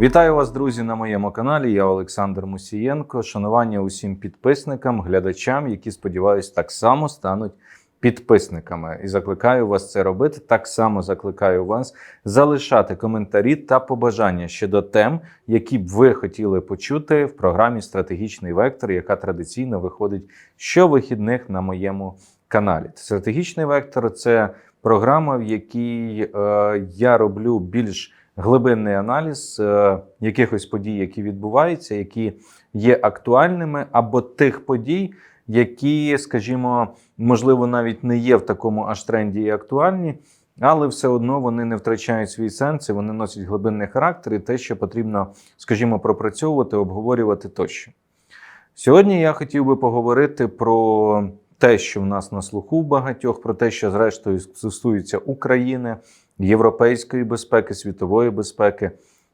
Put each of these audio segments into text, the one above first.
Вітаю вас, друзі, на моєму каналі. Я Олександр Мусієнко. Шанування усім підписникам, глядачам, які сподіваюсь, так само стануть підписниками. І закликаю вас це робити. Так само закликаю вас залишати коментарі та побажання щодо тем, які б ви хотіли почути в програмі Стратегічний вектор, яка традиційно виходить щовихідних на моєму каналі. Стратегічний вектор це програма, в якій е, я роблю більш глибинний аналіз е, якихось подій, які відбуваються, які є актуальними, або тих подій, які, скажімо, можливо, навіть не є в такому аж тренді і актуальні, але все одно вони не втрачають свій сенс, і вони носять глибинний характер і те, що потрібно, скажімо, пропрацьовувати, обговорювати тощо. Сьогодні я хотів би поговорити про те, що в нас на слуху багатьох, про те, що зрештою стосується України, європейської безпеки, світової безпеки.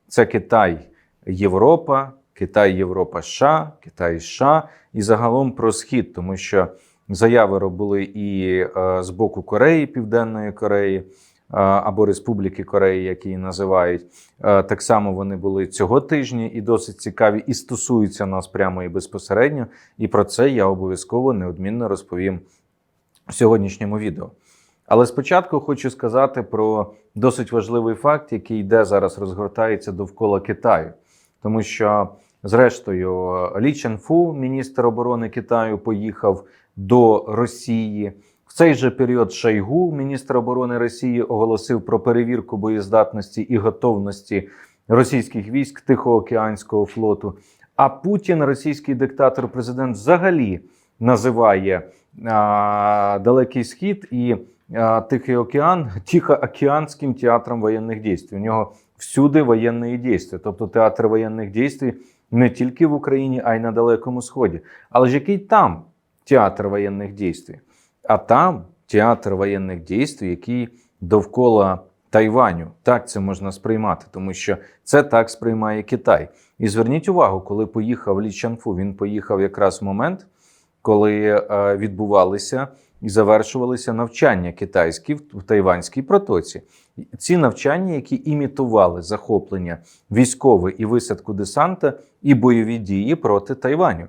Це Китай, Європа, Китай, Європа, США, Китай, США і загалом про схід, тому що заяви були і е, з боку Кореї, Південної Кореї. е, Або Республіки Кореї, які її називають, Е, так само вони були цього тижня і досить цікаві, і стосуються нас прямо і безпосередньо. І про це я обов'язково неодмінно розповім в сьогоднішньому відео. Але спочатку хочу сказати про досить важливий факт, який йде зараз, розгортається довкола Китаю, тому що, зрештою, Лі Ченфу, міністр оборони Китаю, поїхав до Росії. В цей же період Шойгу, міністр оборони Росії, оголосив про перевірку боєздатності і готовності російських військ Тихоокеанського флоту. А Путін, російський диктатор, президент, взагалі називає а, Далекий Схід і Тихий океан Тихоокеанським театром воєнних дій. У нього всюди воєнні дійства, тобто театр воєнних дій не тільки в Україні, а й на Далекому Сході. Але ж який там театр воєнних дій? А там театр воєнних дій, який довкола Тайваню. Так це можна сприймати, тому що це так сприймає Китай. І зверніть увагу, коли поїхав Лі Чанфу, він поїхав якраз в момент, коли е, відбувалися і завершувалися навчання китайські в Тайванській протоці. Ці навчання, які імітували захоплення військове і висадку десанта і бойові дії проти Тайваню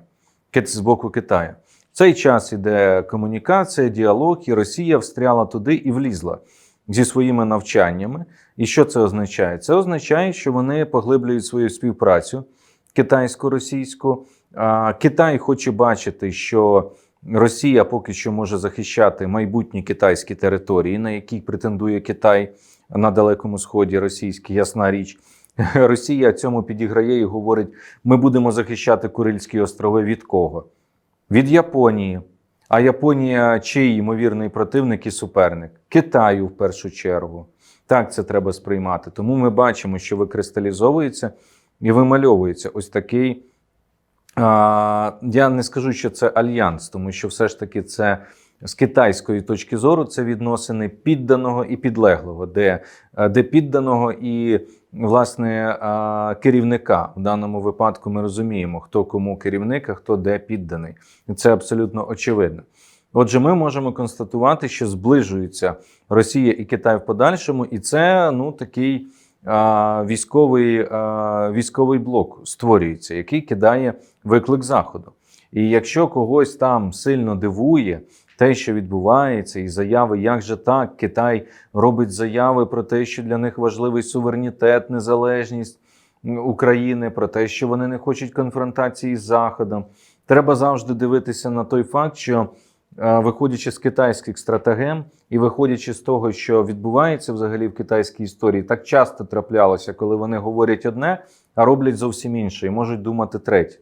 з боку Китаю. В цей час іде комунікація, діалог, і Росія встряла туди і влізла зі своїми навчаннями. І що це означає? Це означає, що вони поглиблюють свою співпрацю китайсько-російську. Китай хоче бачити, що Росія поки що може захищати майбутні китайські території, на які претендує Китай на Далекому Сході, російський, ясна річ. Росія цьому підіграє і говорить: ми будемо захищати Курильські острови від кого? Від Японії. А Японія чий ймовірний противник і суперник? Китаю в першу чергу. Так це треба сприймати. Тому ми бачимо, що викристалізовується і вимальовується ось такий. Я не скажу, що це альянс, тому що все ж таки це з китайської точки зору це відносини підданого і підлеглого, де, де підданого і власне керівника. В даному випадку ми розуміємо, хто кому керівник, а хто де підданий. Це абсолютно очевидно. Отже, ми можемо констатувати, що зближуються Росія і Китай в подальшому, і це ну такий військовий, військовий блок створюється, який кидає виклик заходу. І якщо когось там сильно дивує те, що відбувається, і заяви, як же так, Китай робить заяви про те, що для них важливий суверенітет, незалежність України, про те, що вони не хочуть конфронтації з Заходом. Треба завжди дивитися на той факт, що виходячи з китайських стратегем і виходячи з того, що відбувається взагалі в китайській історії, так часто траплялося, коли вони говорять одне, а роблять зовсім інше, і можуть думати третє.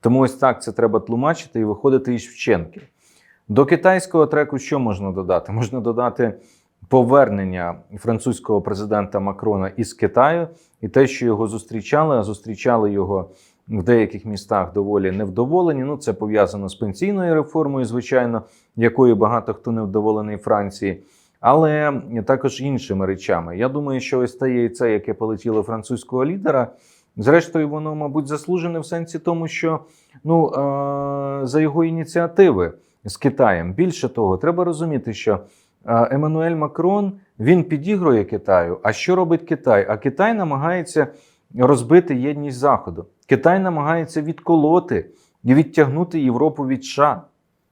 Тому ось так це треба тлумачити і виходити із вченки. До китайського треку що можна додати? Можна додати повернення французького президента Макрона із Китаю і те, що його зустрічали, а зустрічали його в деяких містах доволі невдоволені. Ну, це пов'язано з пенсійною реформою, звичайно, якою багато хто невдоволений Франції. Але також іншими речами. Я думаю, що ось те яйце, яке полетіло французького лідера, зрештою, воно, мабуть, заслужене в сенсі тому, що ну, е- за його ініціативи з Китаєм. Більше того, треба розуміти, що Еммануель Макрон він підігрує Китаю. А що робить Китай? А Китай намагається розбити єдність Заходу. Китай намагається відколоти і відтягнути Європу від США.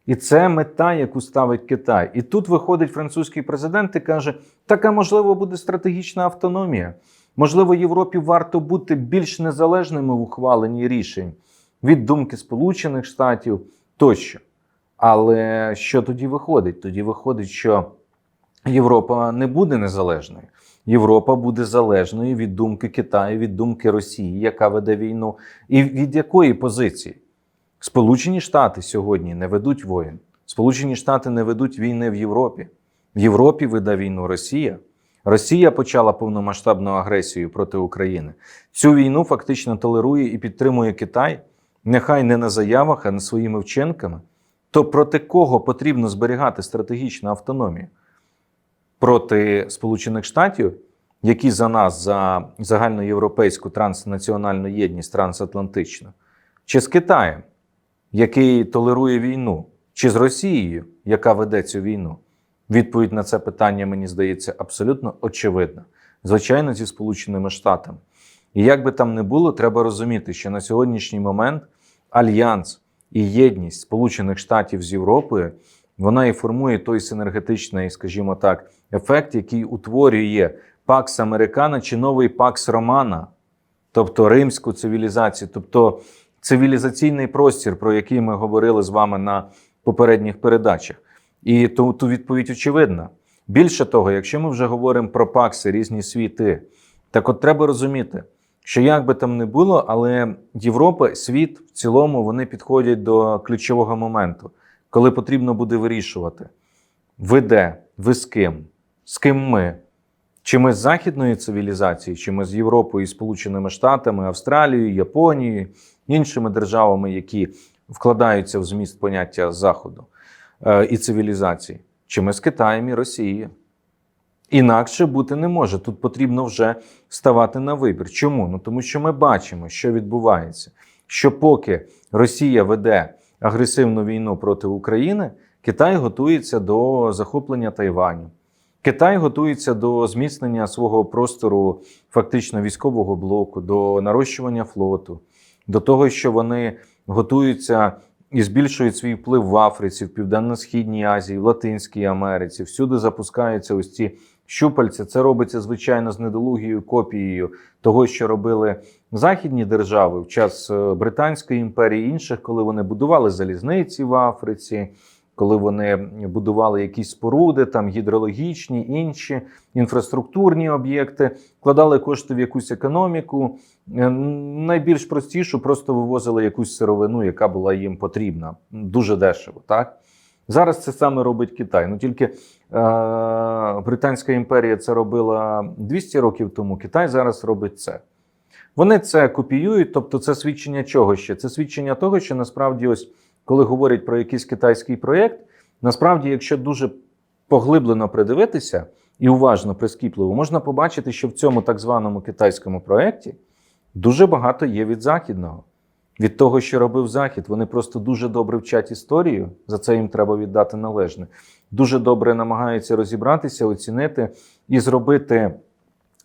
І це мета, яку ставить Китай. І тут виходить французький президент і каже: така можливо буде стратегічна автономія. Можливо, Європі варто бути більш незалежними в ухваленні рішень від думки Сполучених Штатів тощо. Але що тоді виходить? Тоді виходить, що Європа не буде незалежною. Європа буде залежною від думки Китаю, від думки Росії, яка веде війну, і від якої позиції? Сполучені Штати сьогодні не ведуть воїн. Сполучені Штати не ведуть війни в Європі. В Європі веде війну Росія. Росія почала повномасштабну агресію проти України. Цю війну фактично толерує і підтримує Китай, нехай не на заявах, а на своїми вчинками. То проти кого потрібно зберігати стратегічну автономію? Проти Сполучених Штатів, які за нас, за загальноєвропейську транснаціональну єдність трансатлантичну, чи з Китаєм, який толерує війну, чи з Росією, яка веде цю війну? Відповідь на це питання, мені здається, абсолютно очевидна. Звичайно, зі Сполученими Штатами. І як би там не було, треба розуміти, що на сьогоднішній момент альянс і єдність Сполучених Штатів з Європою вона і формує той синергетичний, скажімо так, ефект, який утворює Пакс Американа чи новий Пакс Романа, тобто римську цивілізацію, тобто цивілізаційний простір, про який ми говорили з вами на попередніх передачах. І ту, ту відповідь очевидна. Більше того, якщо ми вже говоримо про пакси, різні світи, так от треба розуміти, що як би там не було, але Європа, світ в цілому вони підходять до ключового моменту, коли потрібно буде вирішувати, ви де, ви з ким, з ким ми. Чи ми з західної цивілізації, чи ми з Європою Сполученими Штатами, Австралією, Японією, іншими державами, які вкладаються в зміст поняття Заходу е, і цивілізації, чи ми з Китаєм і Росією. Інакше бути не може. Тут потрібно вже ставати на вибір. Чому? Ну тому що ми бачимо, що відбувається. Що поки Росія веде агресивну війну проти України, Китай готується до захоплення Тайваню. Китай готується до зміцнення свого простору, фактично військового блоку, до нарощування флоту, до того, що вони готуються і збільшують свій вплив в Африці, в Південно-Східній Азії, в Латинській Америці. Всюди запускаються ось ці щупальця. Це робиться звичайно з недолугією копією того, що робили західні держави в час е, Британської імперії, інших, коли вони будували залізниці в Африці. Коли вони будували якісь споруди, там гідрологічні, інші інфраструктурні об'єкти, вкладали кошти в якусь економіку, е, найбільш простішу просто вивозили якусь сировину, яка була їм потрібна, дуже дешево. Так зараз це саме робить Китай. Ну тільки е, Британська імперія це робила 200 років тому. Китай зараз робить це. Вони це копіюють, тобто це свідчення чого ще? Це свідчення того, що насправді ось коли говорять про якийсь китайський проєкт, насправді, якщо дуже поглиблено придивитися і уважно прискіпливо, можна побачити, що в цьому так званому китайському проєкті дуже багато є від західного. Від того, що робив Захід, вони просто дуже добре вчать історію, за це їм треба віддати належне. Дуже добре намагаються розібратися, оцінити і зробити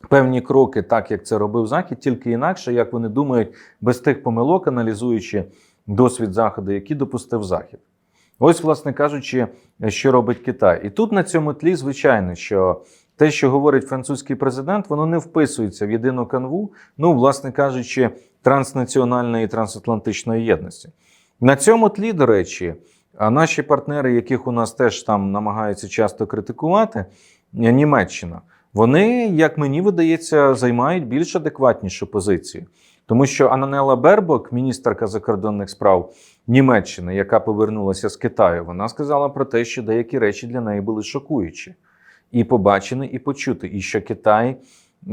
певні кроки, так як це робив Захід, тільки інакше, як вони думають, без тих помилок, аналізуючи досвід Заходу, який допустив Захід. Ось, власне кажучи, що робить Китай. І тут на цьому тлі, звичайно, що те, що говорить французький президент, воно не вписується в єдину канву, ну, власне кажучи, транснаціональної і трансатлантичної єдності. На цьому тлі, до речі, наші партнери, яких у нас теж там намагаються часто критикувати, Німеччина, вони, як мені видається, займають більш адекватнішу позицію. Тому що Ананела Бербок, міністерка закордонних справ Німеччини, яка повернулася з Китаю, вона сказала про те, що деякі речі для неї були шокуючі, і побачені, і почути. І що Китай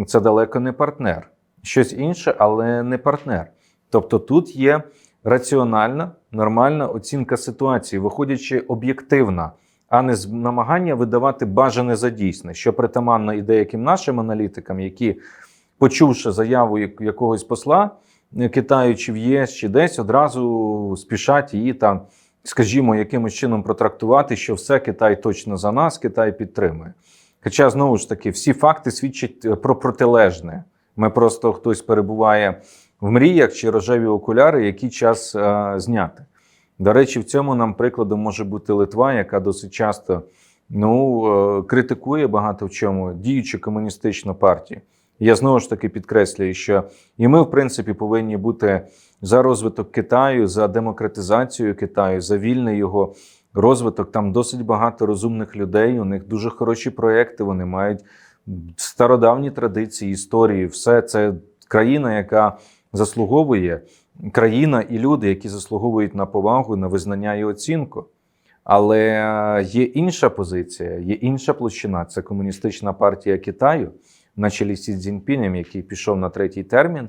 це далеко не партнер, щось інше, але не партнер. Тобто тут є раціональна, нормальна оцінка ситуації, виходячи об'єктивна, а не з намагання видавати бажане за дійсне, що притаманно і деяким нашим аналітикам, які почувши заяву якогось посла Китаю чи в ЄС, чи десь одразу спішать її там, скажімо, якимось чином протрактувати, що все Китай точно за нас, Китай підтримує. Хоча знову ж таки всі факти свідчать про протилежне Ми просто хтось перебуває в мріях чи рожеві окуляри, який час е, зняти. До речі, в цьому нам прикладом може бути Литва, яка досить часто ну, е, критикує багато в чому діючу комуністичну партію. Я знову ж таки підкреслюю, що і ми, в принципі, повинні бути за розвиток Китаю, за демократизацію Китаю, за вільний його розвиток. Там досить багато розумних людей. У них дуже хороші проекти. Вони мають стародавні традиції, історії. Все це країна, яка заслуговує, країна і люди, які заслуговують на повагу, на визнання і оцінку. Але є інша позиція, є інша площина. Це комуністична партія Китаю на чолі Сі Цзіньпінем, який пішов на третій термін,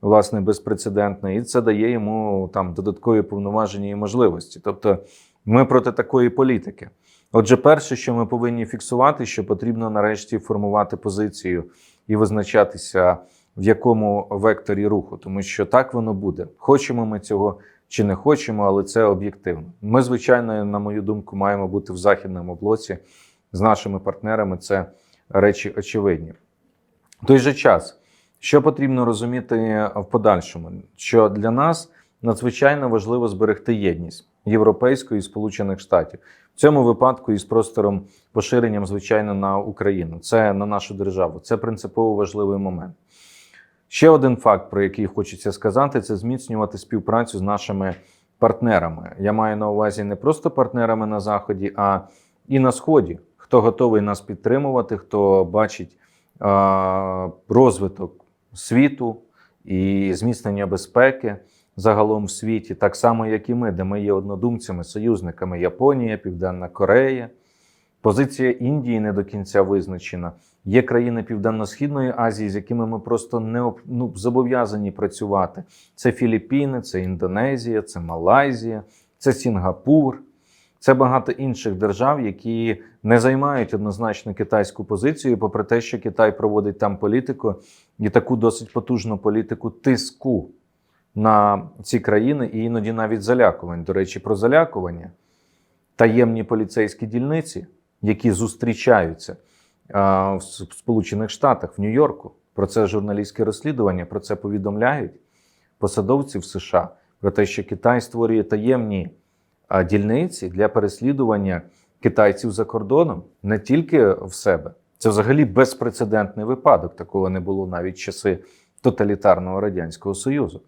власне, безпрецедентний, і це дає йому там додаткові повноваження і можливості. Тобто, ми проти такої політики. Отже, перше, що ми повинні фіксувати, що потрібно нарешті формувати позицію і визначатися, в якому векторі руху, тому що так воно буде. Хочемо ми цього чи не хочемо, але це об'єктивно. Ми, звичайно, на мою думку, маємо бути в західному блоці з нашими партнерами. Це речі очевидні. В той же час, що потрібно розуміти в подальшому, що для нас надзвичайно важливо зберегти єдність Європейської і Сполучених Штатів в цьому випадку із простором поширенням, звичайно, на Україну. Це на нашу державу. Це принципово важливий момент. Ще один факт, про який хочеться сказати, це зміцнювати співпрацю з нашими партнерами. Я маю на увазі не просто партнерами на Заході, а і на Сході. Хто готовий нас підтримувати, хто бачить а, розвиток світу і зміцнення безпеки загалом в світі, так само, як і ми, де ми є однодумцями, союзниками Японія, Південна Корея. Позиція Індії не до кінця визначена. Є країни Південно-Східної Азії, з якими ми просто не ну, зобов'язані працювати. Це Філіппіни, це Індонезія, це Малайзія, це Сінгапур, це багато інших держав, які не займають однозначно китайську позицію, попри те, що Китай проводить там політику і таку досить потужну політику тиску на ці країни, і іноді навіть залякувань. До речі, про залякування таємні поліцейські дільниці, які зустрічаються в Сполучених Штатах, в Нью-Йорку. Про це журналістське розслідування, про це повідомляють посадовці в США, про те, що Китай створює таємні дільниці для переслідування китайців за кордоном не тільки в себе. Це взагалі безпрецедентний випадок. Такого не було навіть часи тоталітарного радянського союзу.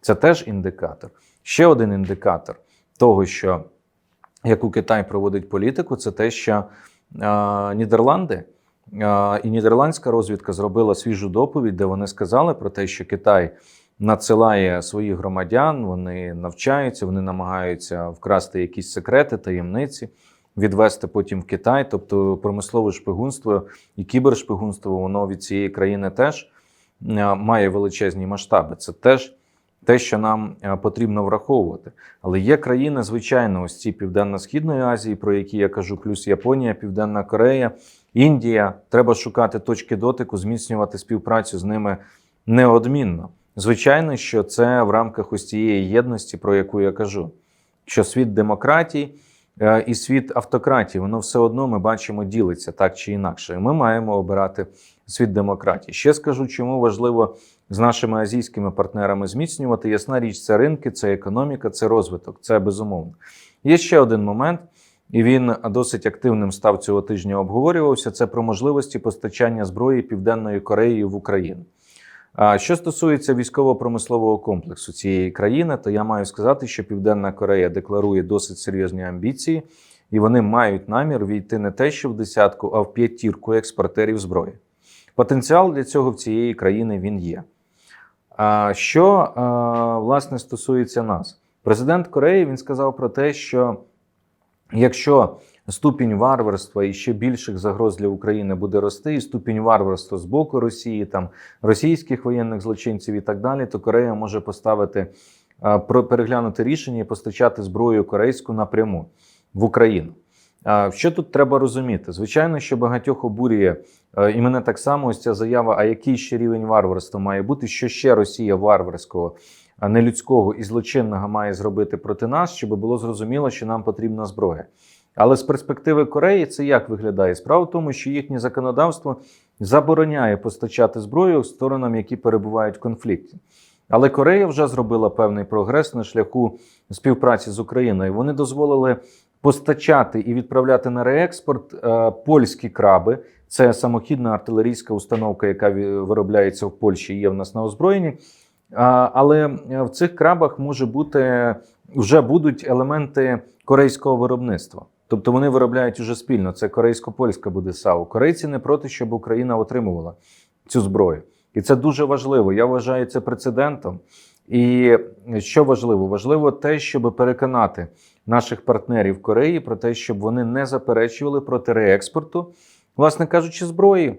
Це теж індикатор. Ще один індикатор того, що яку Китай проводить політику, це те, що Нідерланди і нідерландська розвідка зробила свіжу доповідь, де вони сказали про те, що Китай надсилає своїх громадян, вони навчаються, вони намагаються вкрасти якісь секрети, таємниці, відвести потім в Китай. Тобто промислове шпигунство і кібершпигунство, воно від цієї країни теж має величезні масштаби. Це теж те, що нам е, потрібно враховувати. Але є країни, звичайно, ось ці Південно-Східної Азії, про які я кажу, плюс Японія, Південна Корея, Індія. Треба шукати точки дотику, зміцнювати співпрацю з ними неодмінно. Звичайно, що це в рамках ось цієї єдності, про яку я кажу, що світ демократії е, і світ автократії, воно все одно ми бачимо ділиться так чи інакше. І Ми маємо обирати світ демократії. Ще скажу, чому важливо з нашими азійськими партнерами зміцнювати. Ясна річ, це ринки, це економіка, це розвиток, це безумовно. Є ще один момент, і він досить активним став цього тижня. Обговорювався. Це про можливості постачання зброї Південної Кореї в Україну. А що стосується військово-промислового комплексу цієї країни, то я маю сказати, що Південна Корея декларує досить серйозні амбіції, і вони мають намір війти не те, що в десятку, а в п'ятірку експортерів зброї. Потенціал для цього в цієї країни він є. Що власне стосується нас, президент Кореї він сказав про те, що якщо ступінь варварства і ще більших загроз для України буде рости, і ступінь варварства з боку Росії, там російських воєнних злочинців і так далі, то Корея може поставити переглянути рішення і постачати зброю корейську напряму в Україну. Що тут треба розуміти? Звичайно, що багатьох обурює і мене так само ось ця заява, а який ще рівень варварства має бути, що ще Росія варварського, нелюдського і злочинного має зробити проти нас, щоб було зрозуміло, що нам потрібна зброя. Але з перспективи Кореї це як виглядає? Справа в тому, що їхнє законодавство забороняє постачати зброю сторонам, які перебувають в конфлікті. Але Корея вже зробила певний прогрес на шляху співпраці з Україною. Вони дозволили постачати і відправляти на реекспорт е, польські краби. Це самохідна артилерійська установка, яка виробляється в Польщі, є в нас на озброєнні. Але е, в цих крабах може бути вже будуть елементи корейського виробництва. Тобто вони виробляють уже спільно. Це корейсько-польська буде САУ. Корейці не проти, щоб Україна отримувала цю зброю. І це дуже важливо. Я вважаю це прецедентом. І що важливо? Важливо те, щоб переконати наших партнерів Кореї про те, щоб вони не заперечували проти реекспорту, власне кажучи, зброї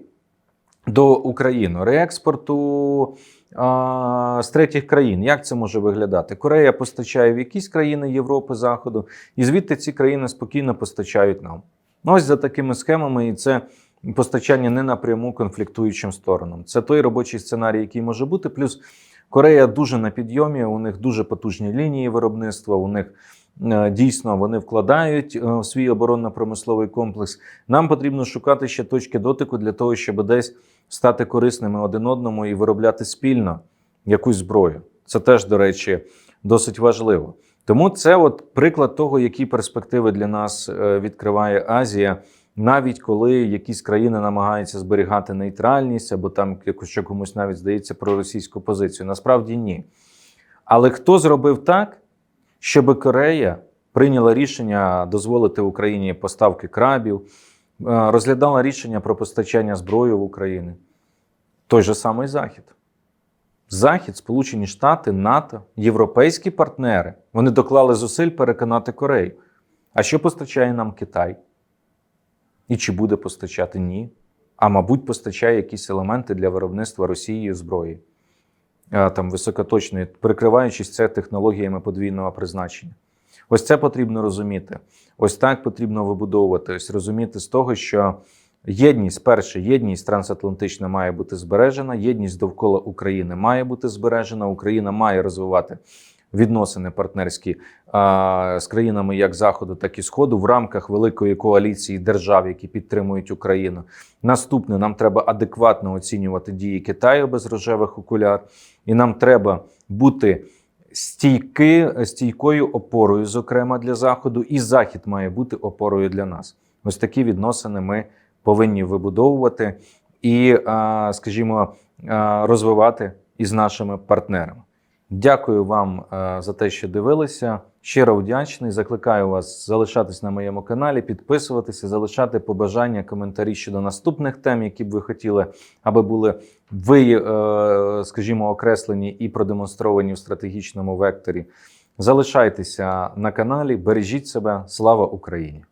до України, реекспорту а, з третіх країн. Як це може виглядати? Корея постачає в якісь країни Європи, Заходу, і звідти ці країни спокійно постачають нам. Ну, Ось за такими схемами, і це постачання не напряму конфліктуючим сторонам. Це той робочий сценарій, який може бути. Плюс Корея дуже на підйомі, у них дуже потужні лінії виробництва. У них е, дійсно вони вкладають е, в свій оборонно-промисловий комплекс. Нам потрібно шукати ще точки дотику для того, щоб десь стати корисними один одному і виробляти спільно якусь зброю. Це теж, до речі, досить важливо. Тому це от приклад того, які перспективи для нас е, відкриває Азія, навіть коли якісь країни намагаються зберігати нейтральність або там якось що комусь навіть здається про російську позицію. Насправді ні. Але хто зробив так, щоб Корея прийняла рішення дозволити Україні поставки крабів, е, розглядала рішення про постачання зброї в Україну? Той же самий Захід. Захід, Сполучені Штати, НАТО, європейські партнери вони доклали зусиль переконати Корею. А що постачає нам Китай? І чи буде постачати? Ні. А мабуть, постачає якісь елементи для виробництва Росією зброї, там високоточної, прикриваючись це технологіями подвійного призначення. Ось це потрібно розуміти. Ось так потрібно вибудовувати. Ось розуміти з того, що єдність, перше, єдність трансатлантична має бути збережена, єдність довкола України має бути збережена. Україна має розвивати відносини партнерські з країнами як Заходу, так і Сходу в рамках великої коаліції держав, які підтримують Україну. Наступне нам треба адекватно оцінювати дії Китаю без рожевих окуляр, і нам треба бути стійки, стійкою опорою, зокрема для Заходу, і Захід має бути опорою для нас. Ось такі відносини ми повинні вибудовувати і, скажімо, розвивати із нашими партнерами. Дякую вам е, за те, що дивилися. Щиро вдячний. Закликаю вас залишатись на моєму каналі, підписуватися, залишати побажання, коментарі щодо наступних тем, які б ви хотіли, аби були ви, е, скажімо, окреслені і продемонстровані в стратегічному векторі. Залишайтеся на каналі, бережіть себе. Слава Україні!